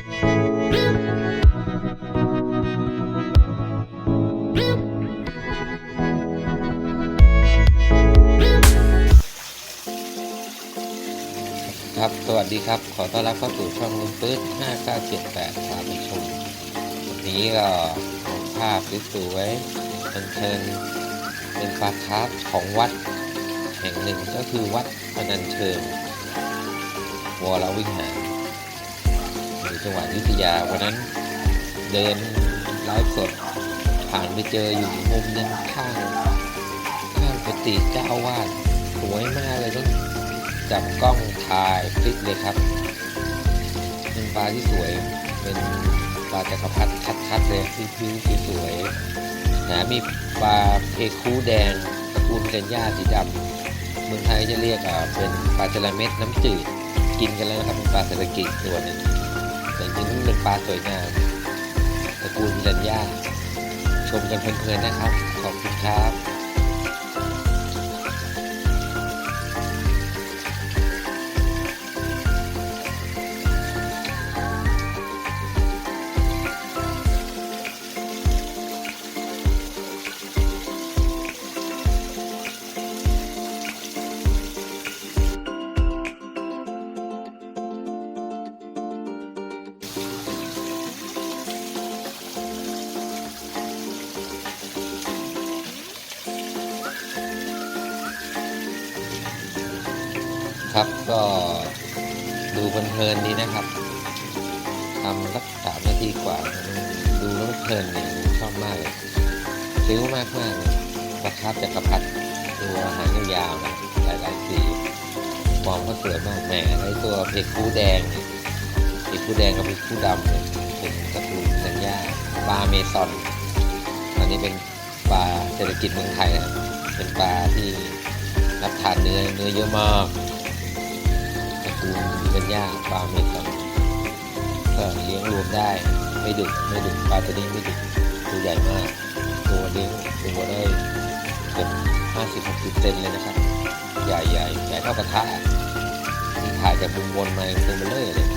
ครับ สวัสดีครับ ขอต้อนรับเข้าสู่ช่องลุงปื๊ด5978พาไปชมวันนี้ก็ลงภาพสวยๆบันเทิงเป็นปลาคาร์ฟของวัด แห่งหนึ่งก็คือวัดพนัญเชิงวรวิหาร จังหวัดยุธยาวันนั้นเดินไลฟ์สดผ่านไปเจออยู่มุมหนึงข้างข้างกุฏิเจ้าวาสสวยมากเลยต้องจับกล้องถ่ายคลิปเลยครับเป็นปลาที่สวยเป็นปลาจักรพรรดิชัดๆเลยผิวๆสวยๆนะมีปลาเพคูแดงตระกูลเซนย่าสีดำเมืองไทยจะเรียกเป็นปลาจระเม็ดน้ำจืดกินกันแล้วนะครับเป็นปลาเศรษฐกิจตัวนึง แต่จริงๆมันเป็นปลาสวยงามตระกูลเซนย่าชมกันเพลินๆนะครับ ขอบคุณครับ ครับก็ดูเพลินๆดีนะครับทำสักสามนาทีกว่า ดูแล้วเพลินดีชอบมากเลยซื้อมากมากประคับจักรพรรดิตัวหางยาวๆนะหลายๆสีฟอร์มก็สวยมากแหมไอตัวเพกคูแดงเนี่ยเพกคูแดงกับเพกคูดำเนี่ยเป็นตระกูลสัญญาปลาเมซอนอันนี้เป็นปลาเศรษฐกิจเมืองไทยนะเป็นปลาที่รับทานเนื้อเนื้อเยอะมาก ตระกูเป็นหญ้าปลาเมซอนก็เลี้ยงรวมได้ไม่ดุไม่ดุปลาตัวนี้ไม่ดุตัวใหญ่มาก ตัวเลี้งตัวได้เกือบห้าสิบหกสิบเซนเลยนะครับ ใหญ่ใหญ่ใหญ่เท่ากระทะนี่ถ่ายจากมุมบนมาเป็นเลอเลย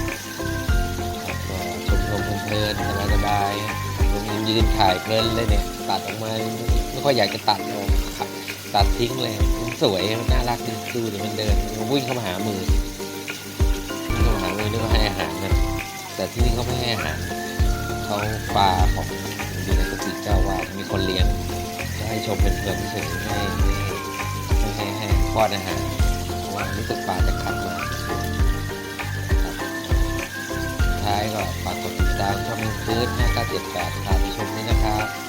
ชมชมเพลินสบายสบายๆลงยืนถ่ายเพลินเลยเนี่ยตัดออกมาไม่ค่อยอยากจะตัดออกตัดทิ้งเลยมันสวยมันน่ารักดีดูดิมันเดินมันวิ่งเข้ามาหามือ นึกว่าให้อาหารนะแต่ที่นี่เขาไม่ให้อาหารเขาปลาของอยู่ในกุฏิเจ้าว่ามีคนเลี้ยงจะให้ชมเป็นเพลินเฉยๆไม่ไม่ให้ไม่ให้ให้ป้อนอาหารเพราะว่ารู้สึกปลาจะขัดมาท้ายก็ฝากกดติดตามช่องมือฟื้น5978พาไปชมนี่นะครับ